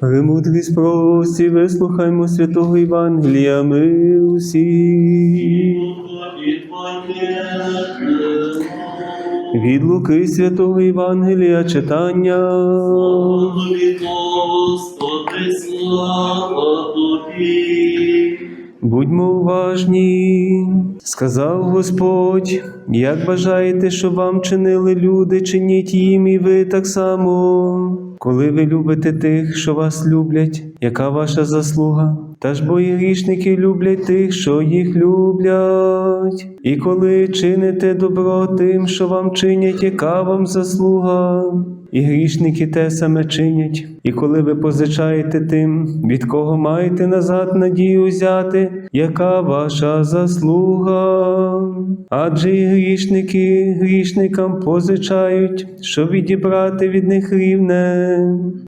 Премудрість прості, вислухаймо святого Євангелія, ми усі. Від Луки святого Євангелія читання. Тобі, Господи, слава Тобі. Будьмо уважні, сказав Господь, як бажаєте, щоб вам чинили люди, чиніть їм і ви так само. Коли ви любите тих, що вас люблять, яка ваша заслуга? Та ж бо і грішники люблять тих, що їх люблять. І коли чините добро тим, що вам чинять, яка вам заслуга? І грішники те саме чинять. І коли ви позичаєте тим, від кого маєте назад надію взяти, яка ваша заслуга? Адже і грішники грішникам позичають, щоб відібрати від них рівне.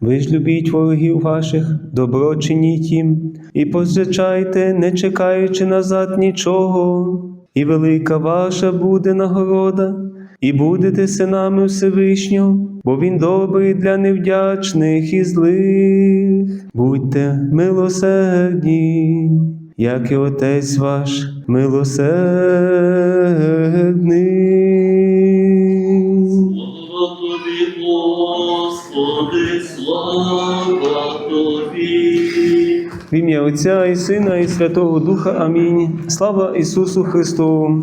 Ви ж любіть ворогів ваших, добро чиніть їм, і позичайте, не чекаючи назад нічого, і велика ваша буде нагорода і будете синами Всевишнього, бо Він добрий для невдячних і злих. Будьте милосердні, як і Отець ваш милосердний. Слава Тобі, Господи, слава Тобі. В ім'я Отця і Сина, і Святого Духа. Амінь. Слава Ісусу Христу.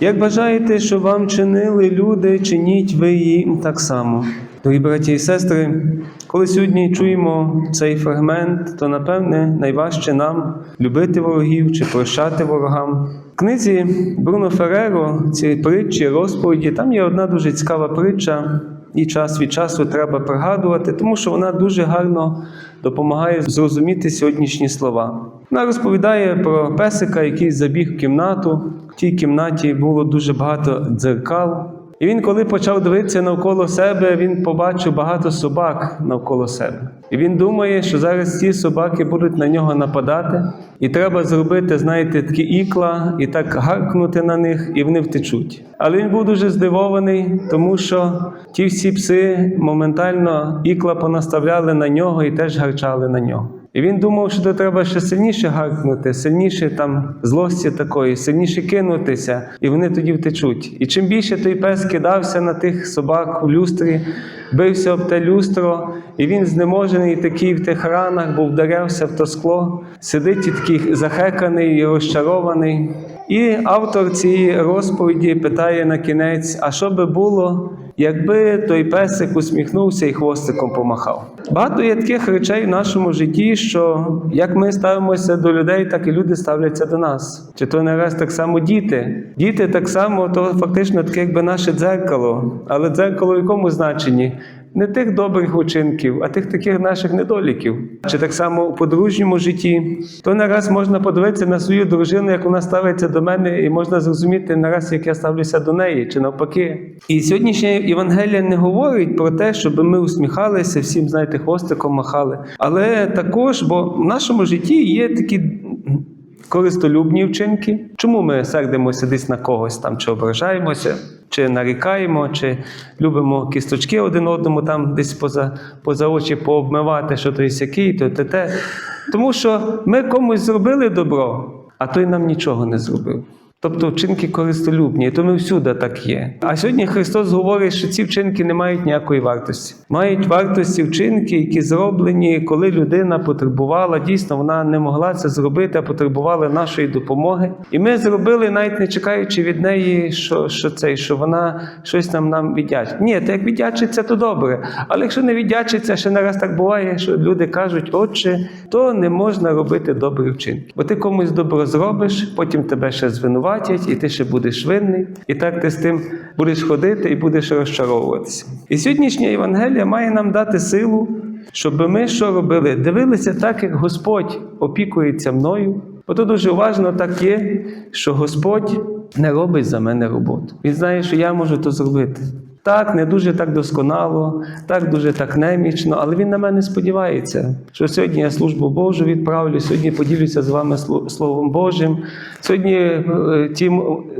Як бажаєте, що вам чинили люди, чиніть ви їм так само. Дорогі браті і сестри, коли сьогодні чуємо цей фрагмент, то напевне найважче нам любити ворогів чи прощати ворогам. В книзі Бруно Фереро, ці притчі, розповіді, там є одна дуже цікава притча, і час від часу треба пригадувати, тому що вона дуже гарно допомагає зрозуміти сьогоднішні слова. Вона розповідає про песика, який забіг в кімнату. В тій кімнаті було дуже багато дзеркал. І він, коли почав дивитися навколо себе, він побачив багато собак навколо себе. І він думає, що зараз ці собаки будуть на нього нападати, і треба зробити, знаєте, такі ікла і так гаркнути на них, і вони втечуть. Але він був дуже здивований, тому що ті всі пси моментально ікла понаставляли на нього і теж гарчали на нього. І він думав, що то треба ще сильніше гаркнути, сильніше там злості такої, сильніше кинутися, і вони тоді втечуть. І чим більше той пес кидався на тих собак у люстрі, бився об те люстро, і він знеможений такий в тих ранах, бо вдарився в то скло, сидить і такий захеканий і розчарований. І автор цієї розповіді питає на кінець: а що би було, якби той песик усміхнувся і хвостиком помахав? Багато є таких речей в нашому житті, що як ми ставимося до людей, так і люди ставляться до нас. Чи то не раз так само діти? Діти так само, то фактично таке, якби наше дзеркало. Але дзеркало в якому значенні? Не тих добрих учинків, а тих таких наших недоліків. Чи так само у подружньому житті, то не раз можна подивитися на свою дружину, як вона ставиться до мене, і можна зрозуміти не раз, як я ставлюся до неї, чи навпаки. І сьогоднішня Євангелія не говорить про те, щоб ми усміхалися, всім, знаєте, хвостиком махали. Але також, бо в нашому житті є такі користолюбні вчинки. Чому ми сердимося десь на когось там, чи ображаємося, чи нарікаємо, чи любимо кісточки один одному там десь поза, поза очі пообмивати, що той сякий, то те те. Тому що ми комусь зробили добро, а той нам нічого не зробив. Тобто вчинки користолюбні, то ми всюди так є. А сьогодні Христос говорить, що ці вчинки не мають ніякої вартості. Мають вартості вчинки, які зроблені, коли людина потребувала. Дійсно, вона не могла це зробити, а потребувала нашої допомоги. І ми зробили, навіть не чекаючи від неї, що, що це, що вона щось нам нам віддячить. Ні, то як віддячиться, то добре. Але якщо не віддячиться, ще не раз так буває, що люди кажуть, отче, то не можна робити добрі вчинки. Бо ти комусь добро зробиш, потім тебе ще звинуватять, і ти ще будеш винний. І так ти з тим будеш ходити і будеш розчаровуватися. І сьогоднішня Євангелія має нам дати силу, щоб ми що робили? Дивилися так, як Господь опікується мною. Бо то дуже уважно так є, що Господь не робить за мене роботу. Він знає, що я можу то зробити. Так, не дуже так досконало, так дуже так немічно, але він на мене сподівається, що сьогодні я службу Божу відправлю, сьогодні поділюся з вами сло- Словом Божим. Сьогодні е, ті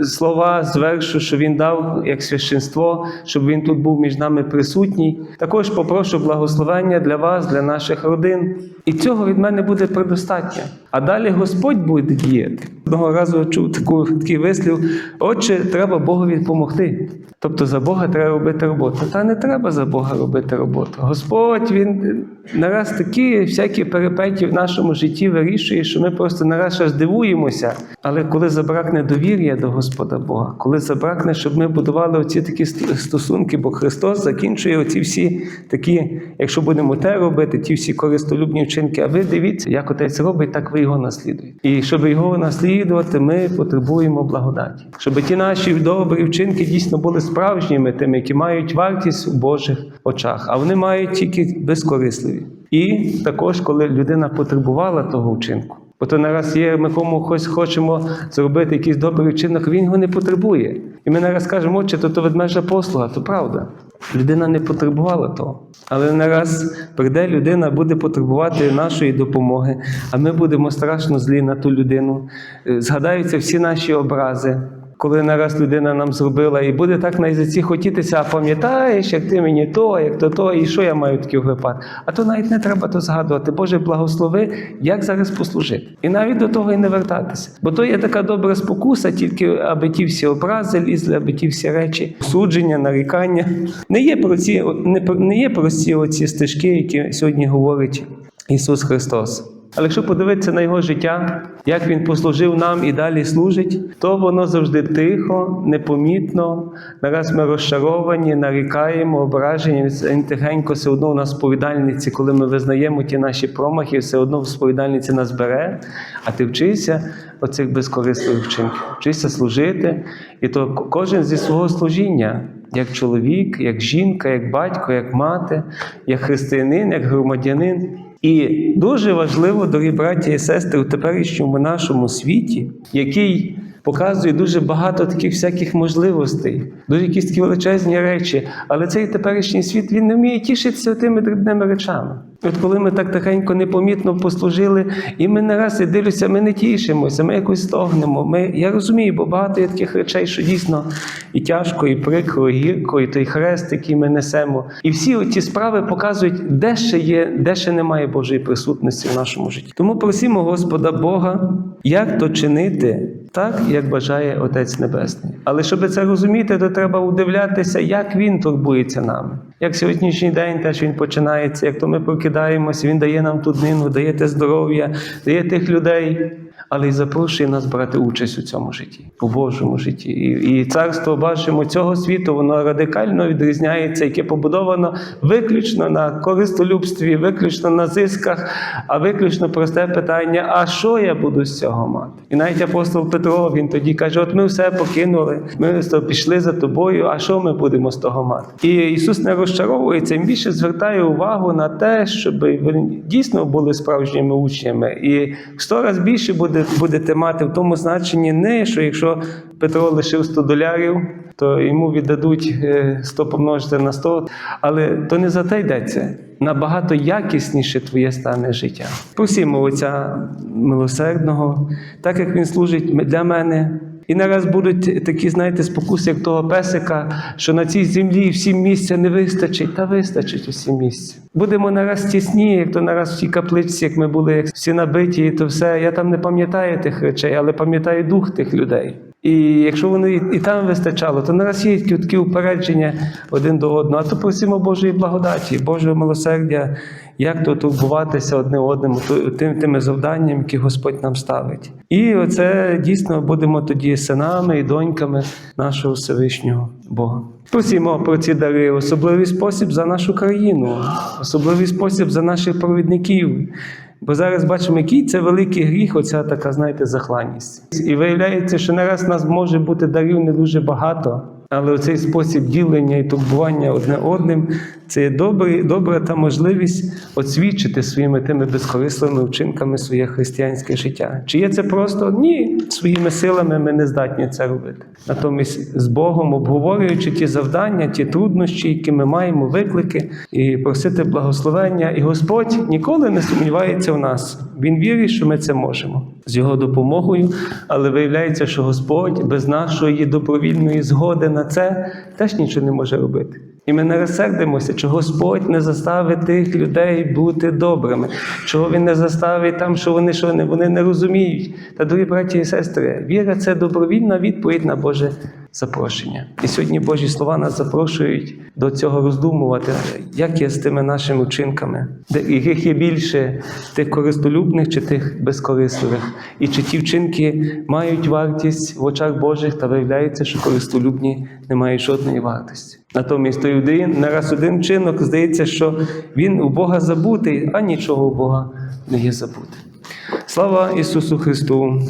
слова звершу, що він дав як священство, щоб він тут був між нами присутній. Також попрошу благословення для вас, для наших родин. І цього від мене буде предостатньо. А далі Господь буде діяти. Одного разу чув таку, такий вислів: Отче, треба Богові допомогти. Тобто за Бога треба робити роботу. Та не треба за Бога робити роботу. Господь він нараз такі всякі перипетії в нашому житті вирішує, що ми просто нараз аж дивуємося. Але коли забракне довір'я до Господа Бога, коли забракне, щоб ми будували оці такі ст- стосунки, бо Христос закінчує оці всі такі, якщо будемо те робити, ті всі користолюбні вчинки. А ви дивіться, як отець робить, так ви його наслідуєте. І щоб його наслідувати, ми потребуємо благодаті, щоб ті наші добрі вчинки дійсно були справжніми, тими, які мають вартість у Божих очах, а вони мають тільки безкорисливі. І також, коли людина потребувала того вчинку. Бо то нараз є, ми комусь хочемо зробити якийсь добрий вчинок, він його не потребує. І ми нараз кажемо, отче, то то ведмежа послуга, то правда. Людина не потребувала того. Але нараз прийде людина, буде потребувати нашої допомоги, а ми будемо страшно злі на ту людину. Е, Згадаються всі наші образи. Коли нараз людина нам зробила, і буде так на язиці хотітися, а пам'ятаєш, як ти мені то, як то то, і що я маю такий випадок. А то навіть не треба то згадувати. Боже, благослови, як зараз послужити. І навіть до того і не вертатися. Бо то є така добра спокуса, тільки аби ті всі образи лізли, аби ті всі речі, судження, нарікання. Не є про ці, не, про- не є прості оці стежки, які сьогодні говорить Ісус Христос. Але якщо подивитися на його життя, як він послужив нам і далі служить, то воно завжди тихо, непомітно. Нараз ми розчаровані, нарікаємо, ображені. Він тихенько все одно у нас сповідальниці, коли ми визнаємо ті наші промахи, все одно в сповідальниці нас бере. А ти вчишся оцих безкорисливих вчинків, вчишся служити, і то кожен зі свого служіння. Як чоловік, як жінка, як батько, як мати, як християнин, як громадянин. І дуже важливо, дорогі браті і сестри, у теперішньому нашому світі, який показує дуже багато таких всяких можливостей, дуже якісь такі величезні речі. Але цей теперішній світ він не вміє тішитися тими дрібними речами. От коли ми так тихенько непомітно послужили, і ми не і дивлюся, ми не тішимося, ми якось стогнемо. Ми, я розумію, бо багато є таких речей, що дійсно і тяжко, і прикро, і гірко, і той хрест, який ми несемо. І всі ці справи показують, де ще є, де ще немає Божої присутності в нашому житті. Тому просимо Господа Бога, як то чинити, так як бажає Отець Небесний. Але щоб це розуміти, то треба удивлятися, як він турбується нами. Як сьогоднішній день теж він починається, як то ми прокидаємось, він дає нам ту днину, дає те здоров'я, дає тих людей, але й запрошує нас брати участь у цьому житті, у Божому житті. І, і царство бачимо цього світу, воно радикально відрізняється, яке побудовано виключно на користолюбстві, виключно на зисках, а виключно просте питання: а що я буду з цього мати? І навіть апостол Петро він тоді каже: От ми все покинули, ми пішли за тобою. А що ми будемо з того мати? І Ісус не розчаровується, він більше звертає увагу на те, щоб дійсно були справжніми учнями. І сто раз більше буде, будете мати в тому значенні, не що якщо Петро лишив 100 долярів, то йому віддадуть е, 100 помножити на 100, але то не за те йдеться. Набагато якісніше твоє стане життя. Просімо Отця милосердного, так як він служить для мене. І нараз будуть такі, знаєте, спокуси, як того песика, що на цій землі всім місця не вистачить, та вистачить усім місця. Будемо нараз тісні, як то нараз в тій капличці, як ми були, як всі набиті, і то все. Я там не пам'ятаю тих речей, але пам'ятаю дух тих людей. І якщо воно і, там вистачало, то нараз є такі, упередження один до одного. А то просимо Божої благодаті, Божого милосердя, як то турбуватися одне одному, тим, тими завданнями, які Господь нам ставить. І оце дійсно будемо тоді синами і доньками нашого Всевишнього Бога. Просимо про ці дари, особливий спосіб за нашу країну, особливий спосіб за наших провідників. Бо зараз бачимо, який це великий гріх, оця така, знаєте, захланність. І виявляється, що нараз нас може бути дарів не дуже багато, Але оцей спосіб ділення і турбування одне одним це є добрий, добра та можливість освідчити своїми тими безкорисливими вчинками своє християнське життя. Чи є це просто? Ні, своїми силами ми не здатні це робити. Натомість з Богом, обговорюючи ті завдання, ті труднощі, які ми маємо, виклики, і просити благословення. І Господь ніколи не сумнівається в нас. Він вірить, що ми це можемо з його допомогою, але виявляється, що Господь без нашої добровільної згоди на це теж нічого не може робити. І ми не розсердимося, що Господь не заставить тих людей бути добрими, чого Він не заставить там, що вони що не, вони не розуміють. Та дорогі браті і сестри, віра це добровільна відповідь на Боже запрошення. І сьогодні Божі слова нас запрошують до цього роздумувати, як є з тими нашими вчинками, де яких є більше тих користолюбних чи тих безкорисливих, і чи ті вчинки мають вартість в очах Божих, та виявляється, що користолюбні не мають жодної вартості. Натомість той один, нараз один вчинок здається, що він у Бога забутий, а нічого у Бога не є забути. Слава Ісусу Христу!